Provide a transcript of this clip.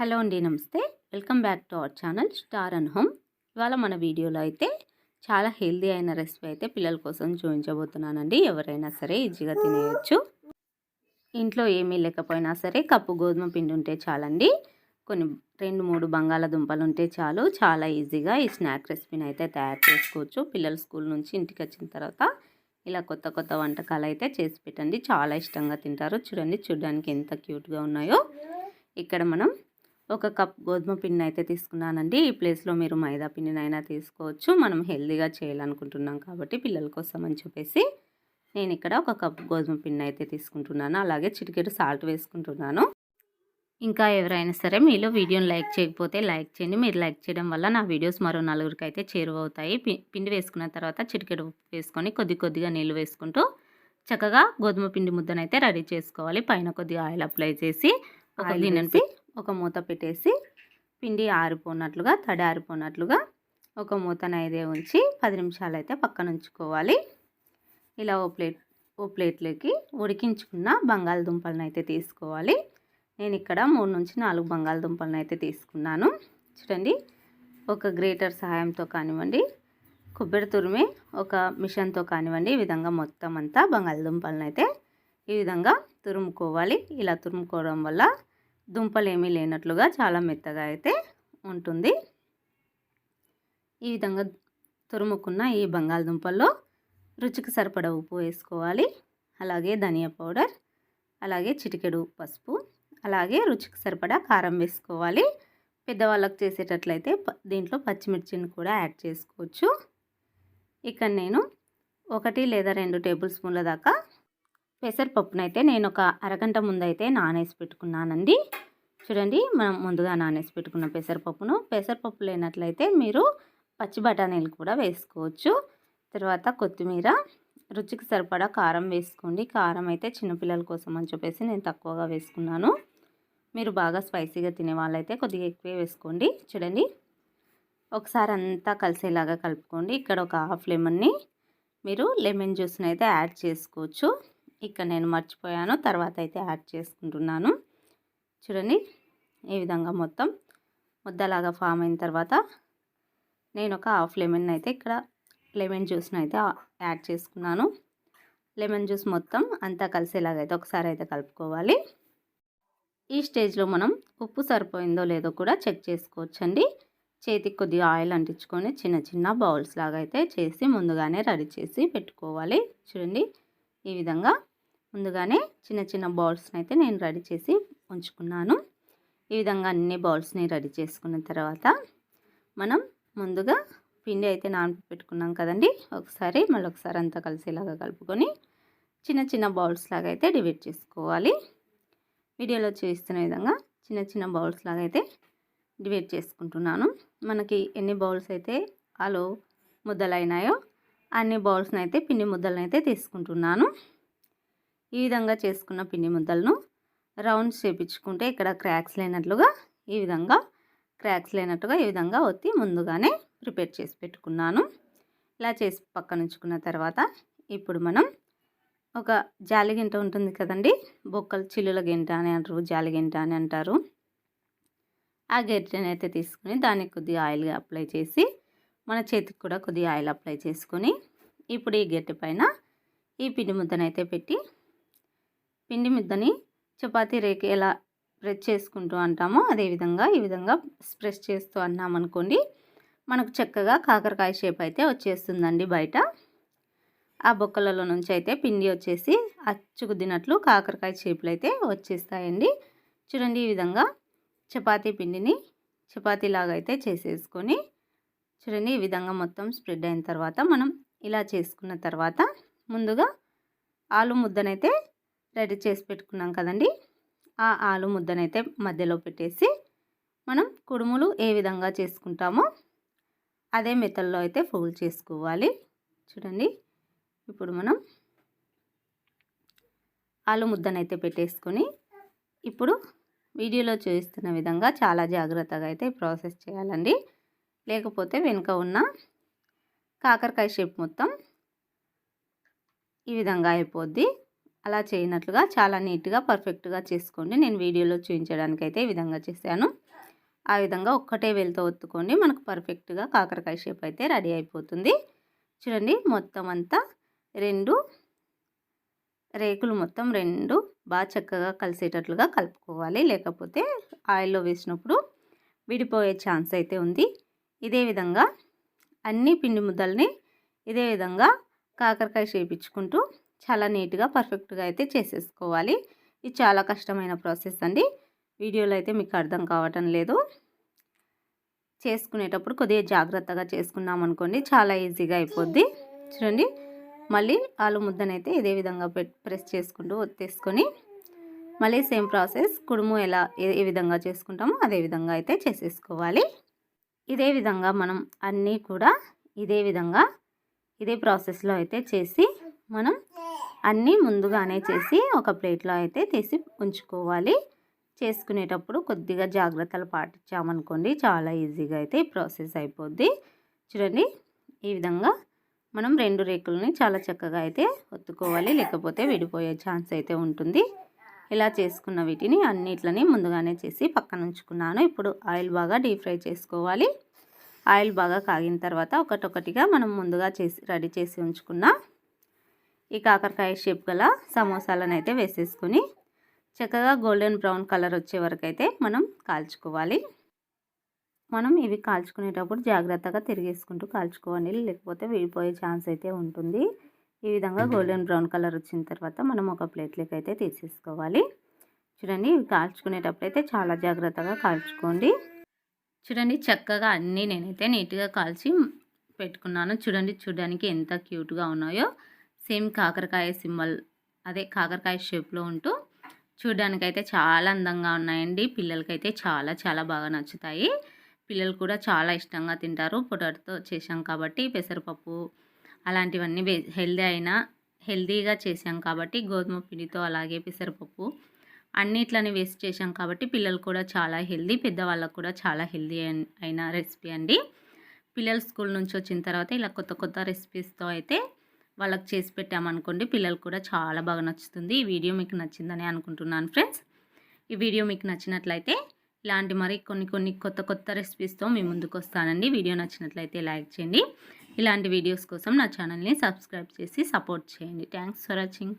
Hello అండి నమస్తే. Welcome back to our channel star and home. ఇవాళ మన వీడియోలో అయితే చాలా హెల్దీ అయిన రెసిపీ అయితే పిల్లల కోసం చూపించబోతున్నానండి. ఎవరైనా సరే ఈజీగా తినేయచ్చు. ఇంట్లో ఏమీ లేకపోయినా సరే కప్పు గోధుమ పిండి ఉంటే చాలండి. కొన్ని రెండు మూడు బంగాళాదుంపలు ఉంటే చాలు. చాలా ఈజీగా ఈ స్నాక్ రెసిపీని అయితే తయారు చేసుకోవచ్చు. పిల్లలు స్కూల్ నుంచి ఇంటికి వచ్చిన తర్వాత ఇలా కొత్త కొత్త వంటకాలు అయితే చేసి పెట్టండి. చాలా ఇష్టంగా తింటారు. చూడండి చూడడానికి ఎంత క్యూట్గా ఉన్నాయో. ఇక్కడ మనం ఒక కప్ గోధుమ పిండిని అయితే తీసుకున్నానండి. ఈ ప్లేస్లో మీరు మైదా పిండినైనా తీసుకోవచ్చు. మనం హెల్తీగా చేయాలనుకుంటున్నాం కాబట్టి పిల్లల కోసం అని చెప్పేసి నేను ఇక్కడ ఒక కప్ గోధుమ పిండి అయితే తీసుకుంటున్నాను. అలాగే చిటికెడు సాల్ట్ వేసుకుంటున్నాను. ఇంకా ఎవరైనా సరే మీలో వీడియోని లైక్ చేయకపోతే లైక్ చేయండి. మీరు లైక్ చేయడం వల్ల నా వీడియోస్ మరో నలుగురికి అయితే చేరువవుతాయి. పి- పిండి వేసుకున్న తర్వాత చిటికెడు ఉప్పు వేసుకొని కొద్ది కొద్దిగా నీళ్ళు వేసుకుంటూ చక్కగా గోధుమ పిండి ముద్దనైతే రెడీ చేసుకోవాలి. పైన కొద్దిగా ఆయిల్ అప్లై చేసి ఒక గిన్నెని ఒక మూత పెట్టేసి పిండి ఆరిపోనట్లుగా తడి ఆరిపోనట్లుగా ఒక మూతనైతే ఉంచి పది నిమిషాలు అయితే పక్కన ఉంచుకోవాలి. ఇలా ఓ ప్లేట్ ఓ ప్లేట్లోకి ఉడికించుకున్న బంగాళదుంపలను అయితే తీసుకోవాలి. నేను ఇక్కడ మూడు నుంచి నాలుగు బంగాళదుంపలను అయితే తీసుకున్నాను. చూడండి ఒక గ్రేటర్ సహాయంతో కానివ్వండి కొబ్బరి తురిమి ఒక మిషన్తో కానివ్వండి ఈ విధంగా మొత్తం అంతా బంగాళదుంపలను అయితే ఈ విధంగా తురుముకోవాలి. ఇలా తురుముకోవడం వల్ల దుంపలేమీ లేనట్లుగా చాలా మెత్తగా అయితే ఉంటుంది. ఈ విధంగా తురుముకున్న ఈ బంగాళదుంపల్లో రుచికి సరిపడ ఉప్పు వేసుకోవాలి. అలాగే ధనియా పౌడర్ అలాగే చిటికెడు పసుపు అలాగే రుచికి సరిపడా కారం వేసుకోవాలి. పెద్దవాళ్ళకి చేసేటట్లయితే దీంట్లో పచ్చిమిర్చిని కూడా యాడ్ చేసుకోవచ్చు. ఇక్కడ నేను ఒకటి లేదా రెండు టేబుల్ స్పూన్ల దాకా పెసరపప్పునైతే నేను ఒక అరగంట ముందైతే నానేసి పెట్టుకున్నానండి. చూడండి మనం ముందుగా నానేసి పెట్టుకున్న పెసరపప్పును. పెసరపప్పు లేనట్లయితే మీరు పచ్చి బఠానీలు కూడా వేసుకోవచ్చు. తర్వాత కొత్తిమీర రుచికి సరిపడా కారం వేసుకోండి. కారం అయితే చిన్నపిల్లల కోసం అని చెప్పేసి నేను తక్కువగా వేసుకున్నాను. మీరు బాగా స్పైసీగా తినే వాళ్ళైతే కొద్దిగా ఎక్కువే వేసుకోండి. చూడండి ఒకసారి అంతా కలిసేలాగా కలుపుకోండి. ఇక్కడ ఒక హాఫ్ లెమన్ని మీరు లెమన్ జ్యూస్ని అయితే యాడ్ చేసుకోవచ్చు. ఇక్కడ నేను మర్చిపోయాను. తర్వాత అయితే యాడ్ చేసుకుంటున్నాను. చూడండి ఈ విధంగా మొత్తం ముద్దలాగా ఫామ్ అయిన తర్వాత నేను ఒక హాఫ్ లెమన్ అయితే ఇక్కడ లెమన్ జ్యూస్ని అయితే యాడ్ చేసుకున్నాను. లెమన్ జ్యూస్ మొత్తం అంతా కలిసేలాగా అయితే ఒకసారి అయితే కలుపుకోవాలి. ఈ స్టేజ్లో మనం ఉప్పు సరిపోయిందో లేదో కూడా చెక్ చేసుకోవచ్చండి. చేతికి కొద్దిగా ఆయిల్ అంటించుకొని చిన్న చిన్న బౌల్స్ లాగా అయితే చేసి ముందుగానే రెడీ చేసి పెట్టుకోవాలి. చూడండి ఈ విధంగా ముందుగానే చిన్న చిన్న బౌల్స్ని అయితే నేను రెడీ చేసి ఉంచుకున్నాను. ఈ విధంగా అన్ని బౌల్స్ని రెడీ చేసుకున్న తర్వాత మనం ముందుగా పిండి అయితే నానబెట్టి పెట్టుకున్నాం కదండి. ఒకసారి మళ్ళీ ఒకసారి అంతా కలిసేలాగా కలుపుకొని చిన్న చిన్న బౌల్స్ లాగా అయితే డివైడ్ చేసుకోవాలి. వీడియోలో చూస్తున్న విధంగా చిన్న చిన్న బౌల్స్ లాగా అయితే డివైడ్ చేసుకుంటున్నాను. మనకి ఎన్ని బౌల్స్ అయితే అలో ముద్దలైనాయో అన్ని బౌల్స్ని అయితే పిండి ముద్దలను అయితే తీసుకుంటున్నాను. ఈ విధంగా చేసుకున్న పిండి ముద్దలను రౌండ్స్ చేపించుకుంటే ఇక్కడ క్రాక్స్ లేనట్లుగా ఈ విధంగా క్రాక్స్ లేనట్టుగా ఈ విధంగా ఒత్తి ముందుగానే ప్రిపేర్ చేసి పెట్టుకున్నాను. ఇలా చేసి పక్కన ఉంచుకున్న తర్వాత ఇప్పుడు మనం ఒక జాలిగింట ఉంటుంది కదండి బొక్కలు చిల్లుల గింట అని అంటారు జాలిగింట అని అంటారు. ఆ గెరిటని అయితే తీసుకుని దానికి కొద్దిగా ఆయిల్ అప్లై చేసి మన చేతికి కూడా కొద్దిగా ఆయిల్ అప్లై చేసుకొని ఇప్పుడు ఈ గెట్టి పైన ఈ పిండి ముద్దనైతే పెట్టి పిండి ముద్దని చపాతీ రేఖ ఎలా ప్రెస్ చేసుకుంటూ అంటామో అదేవిధంగా ఈ విధంగా ప్రెస్ చేస్తూ అన్నామనుకోండి మనకు చక్కగా కాకరకాయ షేప్ అయితే వచ్చేస్తుందండి బయట. ఆ బొక్కలలో నుంచి అయితే పిండి వచ్చేసి అచ్చుకుద్దినట్లు కాకరకాయ షేపులు అయితే వచ్చేస్తాయండి. చూడండి ఈ విధంగా చపాతీ పిండిని చపాతీలాగా అయితే చేసేసుకొని చూడండి ఈ విధంగా మొత్తం స్ప్రెడ్ అయిన తర్వాత మనం ఇలా చేసుకున్న తర్వాత ముందుగా ఆలు ముద్దనైతే రెడీ చేసి పెట్టుకున్నాం కదండి. ఆ ఆలు ముద్దనైతే మధ్యలో పెట్టేసి మనం కుడుములు ఏ విధంగా చేసుకుంటామో అదే మెథడ్లో అయితే ఫోల్డ్ చేసుకోవాలి. చూడండి. ఇప్పుడు మనం ఆలు ముద్దనైతే పెట్టేసుకొని ఇప్పుడు వీడియోలో చూపిస్తున్న విధంగా చాలా జాగ్రత్తగా అయితే ప్రాసెస్ చేయాలండి. లేకపోతే వెనుక ఉన్న కాకరకాయ షేప్ మొత్తం ఈ విధంగా అయిపోద్ది. అలా చేయనట్లుగా చాలా నీట్గా పర్ఫెక్ట్గా చేసుకోండి. నేను వీడియోలో చూపించడానికి అయితే ఈ విధంగా చేశాను. ఆ విధంగా ఒక్కటే వేలుతో ఒత్తుకోండి. మనకు పర్ఫెక్ట్గా కాకరకాయ షేప్ అయితే రెడీ అయిపోతుంది. చూడండి మొత్తం అంతా రెండు రేకులు మొత్తం రెండు బాగా చక్కగా కలిసేటట్లుగా కలుపుకోవాలి. లేకపోతే ఆయిల్లో వేసినప్పుడు విడిపోయే ఛాన్స్ అయితే ఉంది. ఇదే విధంగా అన్ని పిండి ముద్దల్ని ఇదే విధంగా కాకరకాయ చేపించుకుంటూ చాలా నీట్గా పర్ఫెక్ట్గా అయితే చేసేసుకోవాలి. ఇది చాలా కష్టమైన ప్రాసెస్ అండి. వీడియోలో అయితే మీకు అర్థం కావటం లేదు. చేసుకునేటప్పుడు కొద్దిగా జాగ్రత్తగా చేసుకున్నాం అనుకోండి చాలా ఈజీగా అయిపోద్ది. చూడండి మళ్ళీ ఆలు ముద్దనైతే ఇదే విధంగా ప్రెస్ చేసుకుంటూ ఒత్తేసుకొని మళ్ళీ సేమ్ ప్రాసెస్ కుడుము ఎలా ఏ విధంగా చేసుకుంటామో అదే విధంగా అయితే చేసేసుకోవాలి. ఇదే విధంగా మనం అన్నీ కూడా ఇదే విధంగా ఇదే ప్రాసెస్లో అయితే చేసి మనం అన్నీ ముందుగానే చేసి ఒక ప్లేట్లో అయితే తీసి ఉంచుకోవాలి. చేసుకునేటప్పుడు కొద్దిగా జాగ్రత్తలు పాటించామనుకోండి చాలా ఈజీగా అయితే ప్రాసెస్ అయిపోద్ది. చూడండి ఈ విధంగా మనం రెండు రేకులని చాలా చక్కగా అయితే ఒత్తుకోవాలి లేకపోతే విడిపోయే ఛాన్స్ అయితే ఉంటుంది. ఇలా చేసుకున్న వీటిని అన్నిట్లని ముందుగానే చేసి పక్కన ఉంచుకున్నాను. ఇప్పుడు ఆయిల్ బాగా డీప్ ఫ్రై చేసుకోవాలి. ఆయిల్ బాగా కాగిన తర్వాత ఒకటొకటిగా మనం ముందుగా చేసి రెడీ చేసి ఉంచుకున్న ఈ కాకరకాయ షేప్ గల సమోసాలను అయితే వేసేసుకొని చక్కగా గోల్డెన్ బ్రౌన్ కలర్ వచ్చే వరకు అయితే మనం కాల్చుకోవాలి. మనం ఇవి కాల్చుకునేటప్పుడు జాగ్రత్తగా తిరిగేసుకుంటూ కాల్చుకోవాలి. లేకపోతే విడిపోయే ఛాన్స్ అయితే ఉంటుంది. ఈ విధంగా గోల్డెన్ బ్రౌన్ కలర్ వచ్చిన తర్వాత మనం ఒక ప్లేట్లోకి అయితే తీసేసుకోవాలి. చూడండి ఇవి కాల్చుకునేటప్పుడు అయితే చాలా జాగ్రత్తగా కాల్చుకోండి. చూడండి చక్కగా అన్నీ నేనైతే నీట్గా కాల్చి పెట్టుకున్నాను. చూడండి చూడడానికి ఎంత క్యూట్గా ఉన్నాయో. సేమ్ కాకరకాయ సింబల్ అదే కాకరకాయ షేప్లో ఉంటూ చూడ్డానికైతే చాలా అందంగా ఉన్నాయండి. పిల్లలకైతే చాలా చాలా బాగా నచ్చుతాయి. పిల్లలు కూడా చాలా ఇష్టంగా తింటారు. పొటాటోతో చేసాం కాబట్టి పెసరపప్పు అలాంటివన్నీ హెల్దీ అయినా హెల్దీగా చేసాం కాబట్టి గోధుమ పిండితో అలాగే పెసరపప్పు అన్నిట్లని వేస్ట్ చేసాం కాబట్టి పిల్లలు కూడా చాలా హెల్దీ పెద్దవాళ్ళకు కూడా చాలా హెల్దీ అయిన రెసిపీ అండి. పిల్లలు స్కూల్ నుంచి వచ్చిన తర్వాత ఇలా కొత్త కొత్త రెసిపీస్తో అయితే వాళ్ళకి చేసి పెట్టామనుకోండి పిల్లలు కూడా చాలా బాగా నచ్చుతుంది. ఈ వీడియో మీకు నచ్చిందని అనుకుంటున్నాను ఫ్రెండ్స్. ఈ వీడియో మీకు నచ్చినట్లయితే ఇలాంటి మరి కొన్ని కొన్ని కొత్త కొత్త రెసిపీస్తో మీ ముందుకు వస్తానండి. వీడియో నచ్చినట్లయితే లైక్ చేయండి. ఇలాంటి వీడియోస్ కోసం నా ఛానల్ని సబ్స్క్రైబ్ చేసి సపోర్ట్ చేయండి. Thanks for watching